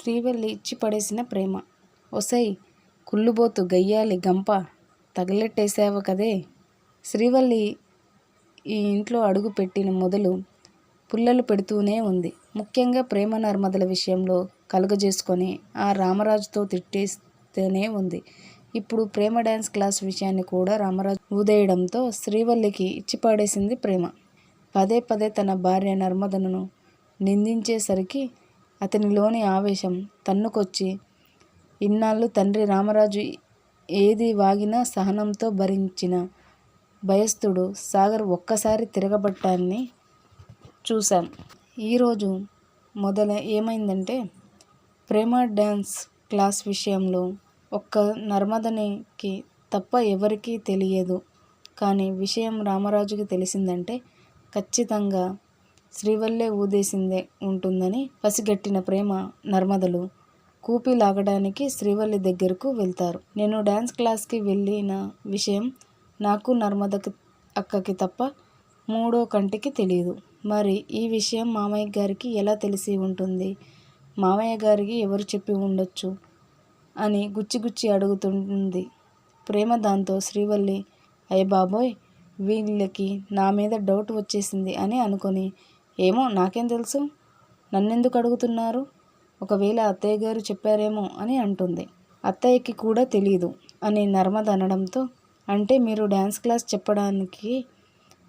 శ్రీవల్లి ఇచ్చి పడేసిన ప్రేమ. ఒసై కుళ్ళుబోతు గయ్యాలి గంప తగలెట్టేసావు కదే. శ్రీవల్లి ఈ ఇంట్లో అడుగు పెట్టిన మొదలు పుల్లలు పెడుతూనే ఉంది. ముఖ్యంగా ప్రేమ నర్మదల విషయంలో కలుగజేసుకొని ఆ రామరాజుతో తిట్టేస్తూనే ఉంది. ఇప్పుడు ప్రేమ డ్యాన్స్ క్లాస్ విషయాన్ని కూడా రామరాజు ఊదేయడంతో శ్రీవల్లికి ఇచ్చిపాడేసింది ప్రేమ. పదే పదే తన భార్య నర్మదను నిందించేసరికి అతనిలోని ఆవేశం తన్నుకొచ్చి ఇన్నాళ్ళు తండ్రి రామరాజు ఏది వాగినా సహనంతో భరించిన భయస్థుడు సాగర్ ఒక్కసారి తిరగబట్టాన్ని చూశాం. ఈరోజు మొదల ఏమైందంటే ప్రేమ డ్యాన్స్ క్లాస్ విషయంలో ఒక్క నర్మదనికి తప్ప ఎవరికీ తెలియదు. కానీ విషయం రామరాజుకి తెలిసిందంటే ఖచ్చితంగా శ్రీవల్లే ఊదేసిందే ఉంటుందని పసిగట్టిన ప్రేమ నర్మదలు. కూపి లాగడానికి శ్రీవల్లి దగ్గరకు వెళ్తారు. నేను డ్యాన్స్ క్లాస్కి వెళ్ళిన విషయం నాకు నర్మదకి అక్కకి తప్ప మూడో కంటికి తెలియదు మరి ఈ విషయం మామయ్య గారికి ఎలా తెలిసి ఉంటుంది? మామయ్య గారికి ఎవరు చెప్పి ఉండొచ్చు? అని గుచ్చి గుచ్చి అడుగుతుంది. ప్రేమ దాంతో శ్రీవల్లి అయ్య బాబోయ్ వీళ్ళకి నా మీద డౌట్ వచ్చేసింది అని అనుకొని ఏమో నాకేం తెలుసు? నన్నెందుకు అడుగుతున్నారు? ఒకవేళ అత్తయ్య గారు చెప్పారేమో అని అంటుంది. అత్తయ్యకి కూడా తెలీదు అని నర్మద అనడంతో అంటే మీరు డ్యాన్స్ క్లాస్ చెప్పడానికి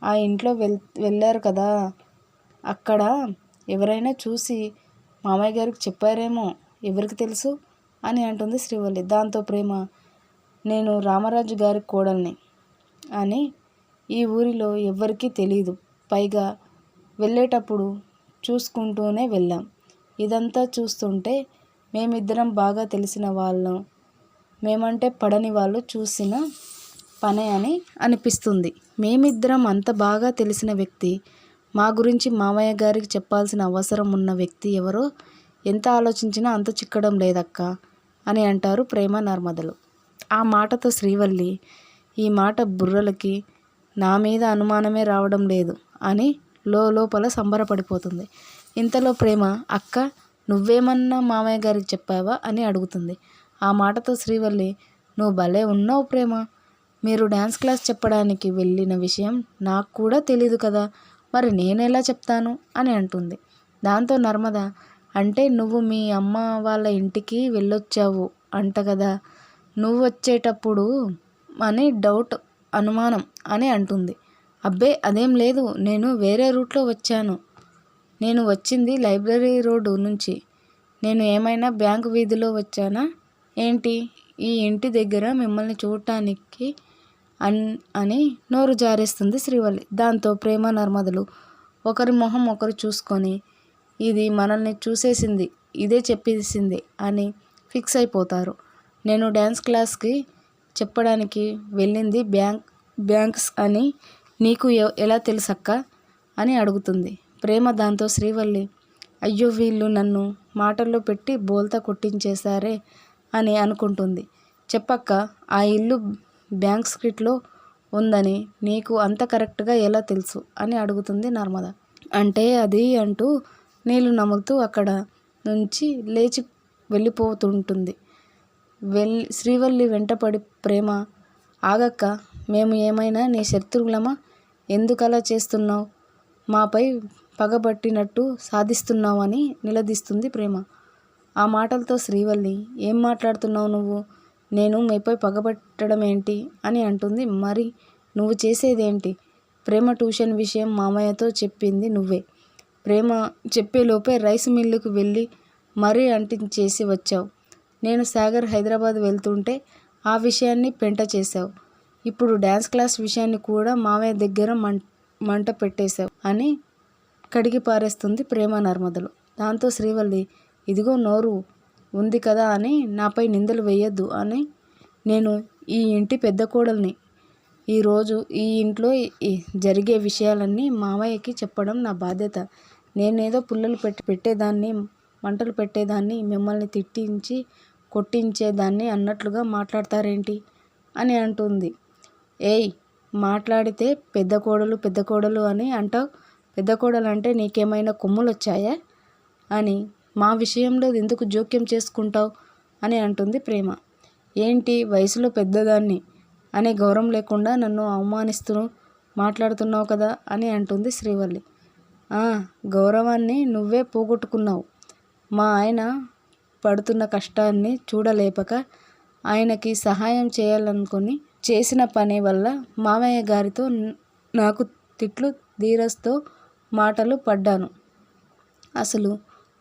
ఆ ఇంట్లో వెల్ వెళ్ళారు కదా అక్కడ ఎవరైనా చూసి మామయ్య గారికి చెప్పారేమో ఎవరికి తెలుసు? అని అంటుంది శ్రీవల్లి. దాంతో ప్రేమ నేను రామరాజు గారి కోడల్ని అని ఈ ఊరిలో ఎవ్వరికీ తెలీదు. పైగా వెళ్ళేటప్పుడు చూసుకుంటూనే వెళ్ళాం. ఇదంతా చూస్తుంటే మేమిద్దరం బాగా తెలిసిన వాళ్ళం. మేమంటే పడని వాళ్ళు చూసిన పనే అని అనిపిస్తుంది. మేమిద్దరం అంత బాగా తెలిసిన వ్యక్తి మా గురించి మామయ్య గారికి చెప్పాల్సిన అవసరం ఉన్న వ్యక్తి ఎవరో ఎంత ఆలోచించినా అంత చిక్కడం లేదక్క అని అంటారు ప్రేమ నర్మదలు. ఆ మాటతో శ్రీవల్లి ఈ మాట బుర్రలకి నా మీద అనుమానమే రావడం లేదు అని లోపల సంబరపడిపోతుంది. ఇంతలో ప్రేమ అక్క నువ్వేమన్నా మామయ్య గారికి చెప్పావా? అని అడుగుతుంది. ఆ మాటతో శ్రీవల్లి నువ్వు భలే ఉన్నావు ప్రేమ. మీరు డ్యాన్స్ క్లాస్ చెప్పడానికి వెళ్ళిన విషయం నాకు కూడా తెలీదు కదా. మరి నేనెలా చెప్తాను? అని అంటుంది. దాంతో నర్మద అంటే నువ్వు మీ అమ్మ వాళ్ళ ఇంటికి వెళ్ళొచ్చావు అంట కదా. నువ్వు వచ్చేటప్పుడు అని డౌట్ అనుమానం అని అంటుంది. అబ్బే అదేం లేదు. నేను వేరే రూట్లో వచ్చాను. నేను వచ్చింది లైబ్రరీ రోడ్డు నుంచి. నేను ఏమైనా బ్యాంకు వీధిలో వచ్చానా? ఏంటి? ఈ ఇంటి దగ్గర మిమ్మల్ని చూడటానికి అన్ అని నోరు జారేస్తుంది శ్రీవల్లి. దాంతో ప్రేమ నర్మదలు. ఒకరి మొహం ఒకరు చూసుకొని ఇది మనల్ని చూసేసింది ఇదే చెప్పేసింది అని ఫిక్స్ అయిపోతారు. నేను డ్యాన్స్ క్లాస్కి చెప్పడానికి వెళ్ళింది బ్యాంక్ బ్యాంక్స్ అని నీకు ఎలా తెలుసక్క? అని అడుగుతుంది. ప్రేమ దాంతో శ్రీవల్లి అయ్యో వీళ్ళు నన్ను మాటల్లో పెట్టి బోల్తా కొట్టించేశారే అని అనుకుంటుంది. చెప్పక్క ఆ ఇల్లు బ్యాంక్ స్క్రిట్లో ఉందని నీకు అంత కరెక్ట్గా ఎలా తెలుసు? అని అడుగుతుంది నర్మద. అంటే అది అంటూ నీళ్ళు నములుతూ అక్కడ నుంచి లేచి వెళ్ళిపోతుంటుంది. వెళ్ళి శ్రీవల్లి వెంటపడి ప్రేమ ఆగక్క మేము ఏమైనా నీ శత్రువులమా? ఎందుకలా చేస్తున్నావు? మాపై పగబట్టినట్టు సాధిస్తున్నావని నిలదీస్తుంది ప్రేమ. ఆ మాటలతో శ్రీవల్లి ఏం మాట్లాడుతున్నావు నువ్వు? నేను మీపై పగబట్టడం ఏంటి అని అంటుంది. మరి నువ్వు చేసేదేంటి? ప్రేమ ట్యూషన్ విషయం మామయ్యతో చెప్పింది నువ్వే. ప్రేమ చెప్పేలోపే రైస్ మిల్లుకు వెళ్ళి మరీ అంటించేసి వచ్చావు. నేను సాగర్ హైదరాబాద్ వెళ్తుంటే ఆ విషయాన్ని పెంట చేశావు. ఇప్పుడు డ్యాన్స్ క్లాస్ విషయాన్ని కూడా మామయ్య దగ్గర మంట పెట్టేశావు అని కడిగి పారేస్తుంది ప్రేమ నర్మదలు. దాంతో శ్రీవల్లి ఇదిగో నోరు ఉంది కదా అని నాపై నిందలు వేయొద్దు అని నేను ఈ ఇంటి పెద్ద కోడల్ని ఈరోజు ఈ ఇంట్లో జరిగే విషయాలన్నీ మామయ్యకి చెప్పడం నా బాధ్యత. నేనేదో పుల్లలు పెట్టి పెట్టేదాన్ని మంటలు పెట్టేదాన్ని మిమ్మల్ని తిట్టించి కొట్టించేదాన్ని అన్నట్లుగా మాట్లాడతారేంటి అని అంటుంది. ఏయ్ మాట్లాడితే పెద్ద కోడలు పెద్ద కోడలు అని అంటావు? పెద్ద కోడలు అంటే నీకేమైనా కొమ్ములు వచ్చాయా అని మా విషయంలో ఎందుకు జోక్యం చేసుకుంటావు? అని అంటుంది ప్రేమ. ఏంటి వయసులో పెద్దదాన్ని? అనే గౌరవం లేకుండా నన్ను అవమానిస్తూ మాట్లాడుతున్నావు కదా? అని అంటుంది శ్రీవల్లి. గౌరవాన్ని నువ్వే పోగొట్టుకున్నావు. మా ఆయన పడుతున్న కష్టాన్ని చూడలేపక ఆయనకి సహాయం చేయాలనుకుని చేసిన పని వల్ల మామయ్య గారితో నాకు తిట్లు ధీరస్తో మాటలు పడ్డాను. అసలు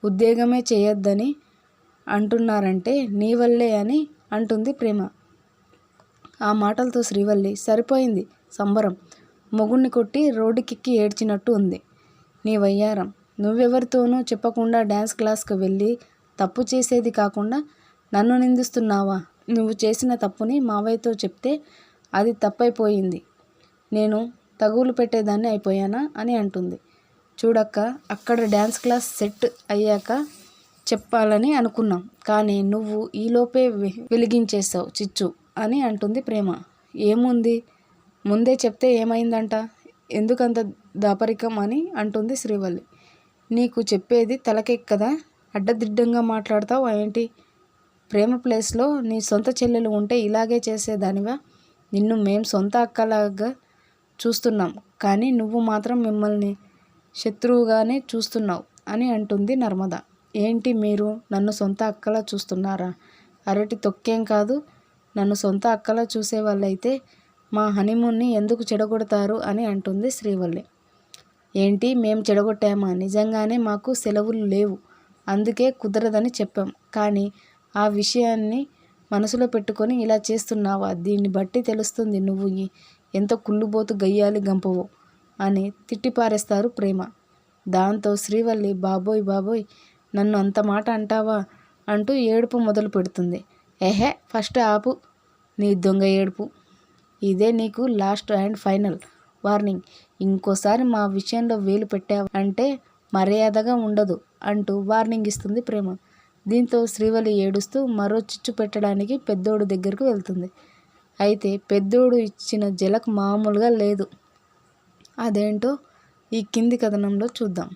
ఉద్యోగమే చేయొద్దని అంటున్నారంటే నీ వల్లే అని అంటుంది ప్రేమ. ఆ మాటలతో శ్రీవల్లి సరిపోయింది సంబరం. మొగుణ్ణి కొట్టి రోడ్డుకెక్కి ఏడ్చినట్టు ఉంది. నీ వయ్యారం. నువ్వెవరితోనూ చెప్పకుండా డ్యాన్స్ క్లాస్కి వెళ్ళి తప్పు చేసేది కాకుండా నన్ను నిందిస్తున్నావా? నువ్వు చేసిన తప్పుని మావయ్యతో చెప్తే అది తప్పైపోయింది. నేను తగులు పెట్టేదాన్ని అయిపోయానా అని అంటుంది. చూడక్క అక్కడ డ్యాన్స్ క్లాస్ సెట్ అయ్యాక చెప్పాలని అనుకున్నాం. కానీ నువ్వు ఈలోపే వె- చిచ్చు అని అంటుంది ప్రేమ. ఏముంది? ముందే చెప్తే ఏమైందంట? ఎందుకంత దాపరికం అని అంటుంది శ్రీవల్లి. నీకు చెప్పేది తలకెక్కదా అడ్డదిడ్డంగా మాట్లాడతావు ఏంటి? ప్రేమ ప్లేస్లో నీ సొంత చెల్లెలు ఉంటే ఇలాగే చేసేదానివా? నిన్ను మేం సొంత అక్కలాగా చూస్తున్నాం. కానీ నువ్వు మాత్రం మిమ్మల్ని శత్రువుగానే చూస్తున్నావు అని అంటుంది నర్మద. ఏంటి మీరు నన్ను సొంత అక్కలా చూస్తున్నారా? అరటి తొక్కేం కాదు. నన్ను సొంత అక్కలా చూసే వాళ్ళైతే మా హనీమూన్ని ఎందుకు చెడగొడతారు అని అంటుంది శ్రీవల్లి. ఏంటి మేము చెడగొట్టామా? నిజంగానే మాకు సెలవులు లేవు. అందుకే కుదరదని చెప్పాం. కానీ ఆ విషయాన్ని మనసులో పెట్టుకొని ఇలా చేస్తున్నావా? దీన్ని బట్టి తెలుస్తుంది నువ్వు ఎంత కుళ్ళుబోతు గయ్యాలి గంపవో అని తిట్టిపారేస్తారు ప్రేమ. దాంతో శ్రీవల్లి బాబోయ్ బాబోయ్ నన్ను అంత మాట అంటావా? అంటూ ఏడుపు మొదలు పెడుతుంది. ఎహే ఫస్ట్ ఆపు నీ దొంగ ఏడుపు. ఇదే నీకు లాస్ట్ అండ్ ఫైనల్ వార్నింగ్. ఇంకోసారి మా విషయంలో వేలు పెట్టావు అంటే మర్యాదగా ఉండదు అంటూ వార్నింగ్ ఇస్తుంది ప్రేమ. దీంతో శ్రీవల్లి ఏడుస్తూ మరో చిచ్చు పెట్టడానికి పెద్దోడు దగ్గరకు వెళ్తుంది. అయితే పెద్దోడు ఇచ్చిన జలకు మామూలుగా లేదు. అదేంటో ఈ కింది కథనంలో చూద్దాం.